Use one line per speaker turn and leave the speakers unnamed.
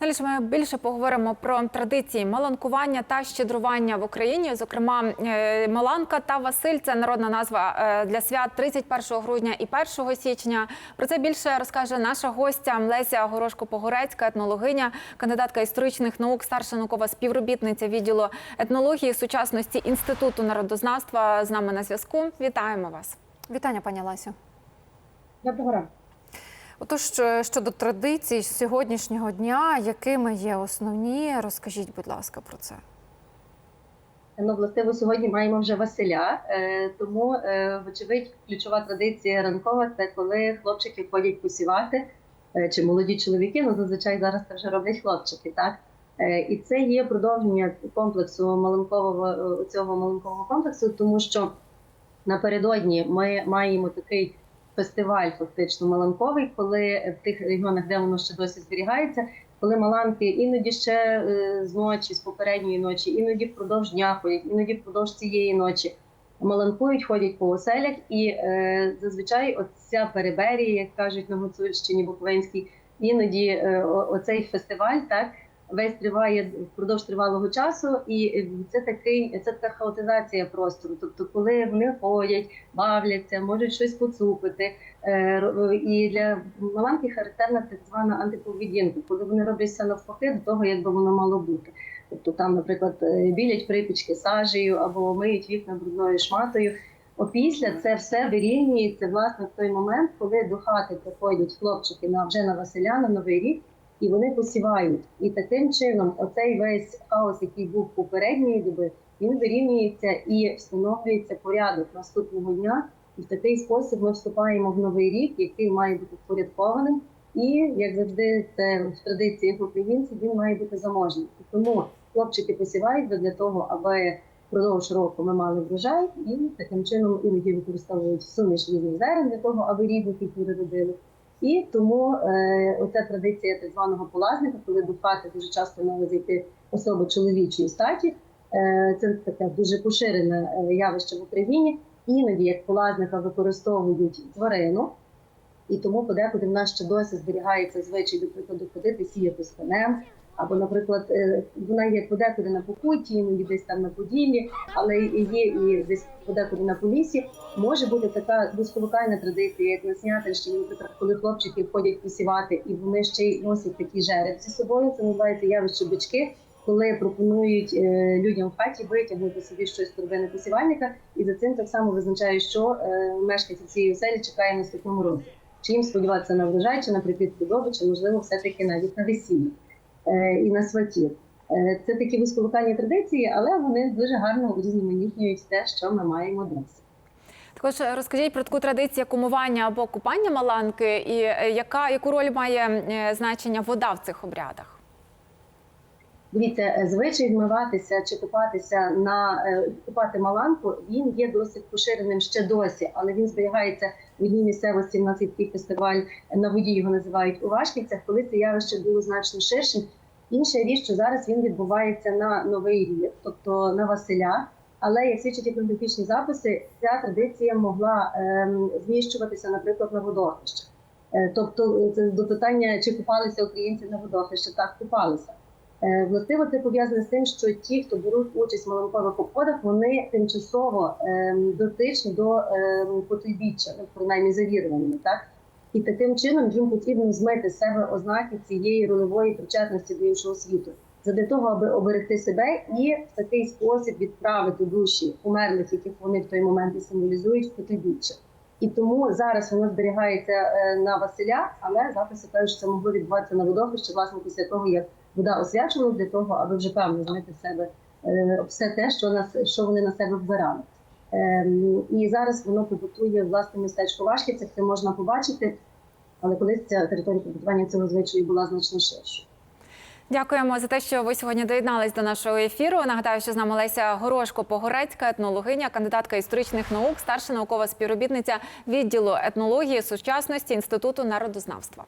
Далі ж ми більше поговоримо про традиції маланкування та щедрування в Україні. Зокрема, е, Маланка та Василь це народна назва е, для свят 31 грудня і 1 січня. Про це більше розкаже наша гостя Леся Горошко-Погорецька, етнологиня, кандидатка історичних наук, старша наукова співробітниця відділу етнології сучасності інституту народознавства. З нами на зв'язку. Вітаємо вас.
Вітання, пані Ласю.
Доброго ранку.
Отож, щодо традицій сьогоднішнього дня, якими є основні, розкажіть, будь ласка, про це.
Ну, властиво, сьогодні маємо вже Василя, е, тому, е, вочевидь, ключова традиція ранкова це коли хлопчики ходять посівати, е, чи молоді чоловіки, ну зазвичай зараз це вже роблять хлопчики, так? І це є продовження комплексу маленкового е, цього маленкового комплексу, тому що напередодні ми маємо такий фестиваль, фактично маланковий, коли в тих регіонах, де воно ще досі зберігається, коли маланки іноді ще е, з ночі, з попередньої ночі, іноді впродовж дня ходять, іноді впродовж цієї ночі маланкують, ходять по оселях, і е, зазвичай оця переберія, як кажуть на Гуцульщині, Буковинській, іноді е, оцей фестиваль так. Весь триває впродовж тривалого часу, і це такий це така хаотизація простору. Тобто, коли вони ходять, бавляться, можуть щось поцупити. Е, І для маланки характерна так звана антиповедінка, коли вони роблять все навпаки до того, як би воно мало бути. Тобто там, наприклад, е, білять припічки сажею або миють вікна брудною шматою. Опісля це все вирівнюється власне в той момент, коли до хати приходять хлопчики на вже на Василя на Новий рік, і вони посівають. І таким чином, оцей весь хаос, який був попередньої доби, він вирівнюється і встановлюється порядок наступного дня. І в такий спосіб ми вступаємо в новий рік, який має бути впорядкованим. І як завжди, це в традиціях українців він має бути заможним. І тому хлопчики посівають для того, аби впродовж року ми мали врожай, і таким чином іноді використовують суміш різних зерен для того, аби різні культури родили. І тому е, оця традиція так званого полазника, коли до хати дуже часто мали зайти особи чоловічої статі. Е, це таке дуже поширене е, явище в Україні. Іноді як полазника використовують тварину, і тому подекуди в нас ще досі зберігається звичай, до прикладу, ходити сіяти з конем. Або, наприклад, е, вона є подекуди на Покутті, іноді десь там на Поділлі, але є і десь подекуди на Полісі. Може бути така вузьколокальна традиція, як на Снятинщині, наприклад, коли хлопчики ходять посівати, і вони ще й носять такі жереб зі собою. Це називається явище бички, коли пропонують е, людям в хаті витягнути собі щось з торбини посівальника, і за цим так само визначають, що е, мешканці цієї оселі чекає наступному році. Чи їм сподіватися на врожай, чи на припід чи можливо все-таки навіть на весілля і на сватів. Е, Це такі вузьколокальні традиції, але вони дуже гарно урізноманітнюють те, що ми маємо досі.
Також розкажіть про таку традицію кумування або купання маланки, і е, яка яку роль має е, значення вода в цих обрядах?
Дивіться, е, звичай вмиватися чи купатися на е, купати маланку, він є досить поширеним ще досі, але він зберігається в одній місцевості. В нас є такий фестиваль на воді його називають у Вашківцях, коли це явище було значно ширшим. Інша річ, що зараз він відбувається на новий рік, тобто на Василя. Але як свідчать етнографічні записи, ця традиція могла ем, зміщуватися, наприклад, на водохреще. Е, Тобто, це до питання, чи купалися українці на водохреще, так купалися. Е, Властиво це пов'язане з тим, що ті, хто беруть участь в маланкових обходах, вони тимчасово ем, дотичні до ем, потойбіччя, ну, принаймні завіруваними, так? І таким чином їм потрібно змити з себе ознаки цієї рольової причетності до іншого світу, задля того, аби оберегти себе і в такий спосіб відправити душі померлих, яких вони в той момент і символізують в потойбіччя. І тому зараз воно зберігається е, на Василя, але записи кажуть, що це могло відбуватися на водохрещі, власне, після того, як вода освячувалась для того, аби вже певно змити з себе е, все те, що нас що вони на себе вбирали. Ем, І зараз воно побутує власне містечко Вашківцях, це можна побачити, але колись ця територія побутування цього звичаю була значно ширшою.
Дякуємо за те, що ви сьогодні доєднались до нашого ефіру. Нагадаю, що з нами Леся Горошко Погорецька, етнологиня, кандидатка історичних наук, старша наукова співробітниця відділу етнології сучасності інституту народознавства.